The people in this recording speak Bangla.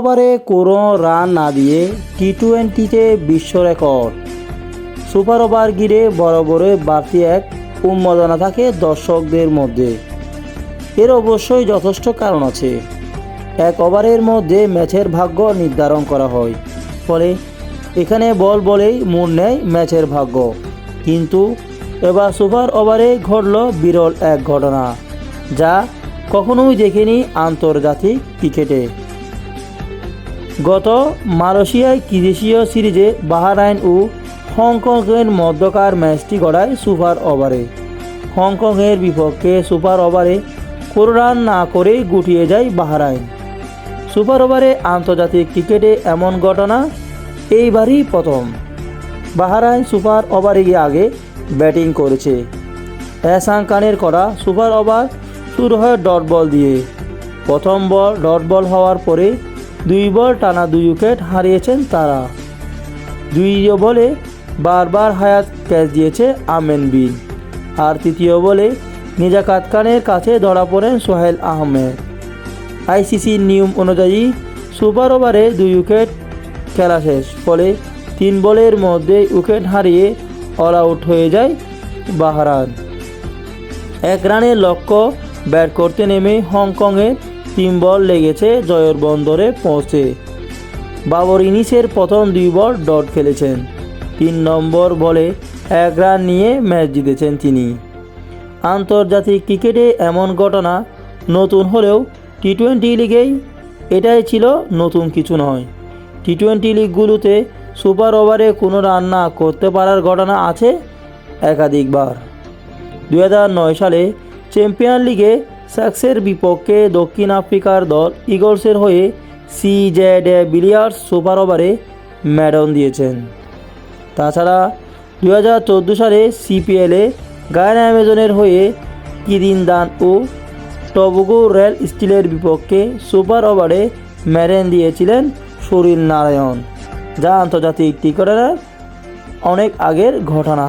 ওভারে কোনো রান না দিয়ে টি টোয়েন্টিতে বিশ্ব রেকর্ড। সুপার ওভার ঘিরে বরাবরে বাড়তি এক উন্মাদনা থাকে দর্শকদের মধ্যে। এর অবশ্যই যথেষ্ট কারণ আছে। এক ওভারের মধ্যে ম্যাচের ভাগ্য নির্ধারণ করা হয়। ফলে এখানে বল বলেই মোড় নেয় ম্যাচের ভাগ্য। কিন্তু এবার সুপার ওভারে ঘটল বিরল এক ঘটনা, যা কখনোই দেখেনি আন্তর্জাতিক ক্রিকেটে। গত মালয়েশিয়ায় ত্রিদেশীয় সিরিজে বাহারাইন ও হংকংয়ের মধ্যকার ম্যাচটি গড়ায় সুপার ওভারে। হংকংয়ের বিপক্ষে সুপার ওভারে কোনো রান না করেই গুটিয়ে যায় বাহারাইন। সুপার ওভারে আন্তর্জাতিক ক্রিকেটে এমন ঘটনা এইবারই প্রথম। বাহারাইন সুপার ওভারে গিয়ে আগে ব্যাটিং করেছে। এহসান খানের করা সুপার ওভার শুরু হয় ডট বল দিয়ে। প্রথম বল ডট বল হওয়ার পরে দুই বল টানা দুই উইকেট হারিয়েছেন তারা। দুই বলে বারবার হায়াত ক্যাচ দিয়েছে আমেন বিন। আর তৃতীয় বলে নিজাকাত খানের কাছে ধরা পড়েন সোহেল আহমেদ। আইসিসি নিয়ম অনুযায়ী সুপার ওভারে দুই উইকেট খেলা শেষ, ফলে তিন বলের মধ্যে উইকেট হারিয়ে অল আউট হয়ে যায় বাহারান এক রানের লক্ষ্য ব্যাট করতে নেমে হংকংয়ের তিন বল লেগেছে জয়ের বন্দরে পৌঁছে। বাবর ইনিংসের প্রথম দুই বল ডট খেলেছেন। তিন নম্বর বলে এক রান নিয়ে ম্যাচ জিতেছেন তিনি। আন্তর্জাতিক ক্রিকেটে এমন ঘটনা নতুন হলেও টি টোয়েন্টি লিগেই এটাই ছিল নতুন কিছু নয়। টি টোয়েন্টি লিগগুলোতে সুপার ওভারে কোনো রান না করতে পারার ঘটনা আছে একাধিকবার। দু সালে চ্যাম্পিয়ন লিগে সাক্সের বিপক্ষে দক্ষিণ আফ্রিকার দল ইগলসের হয়ে সি জেড বিলিয়ার্স সুপার ওভারে ম্যাডন দিয়েছেন। তাছাড়া দু হাজার চোদ্দ সালে সিপিএলে গায়না অ্যামাজনের হয়ে কিরিন দান ও টবগো রেল স্টিলের বিপক্ষে সুপার ওভারে ম্যারেন দিয়েছিলেন সুনীল নারায়ণ। যা আন্তর্জাতিক ক্রিকেটারের অনেক আগের ঘটনা।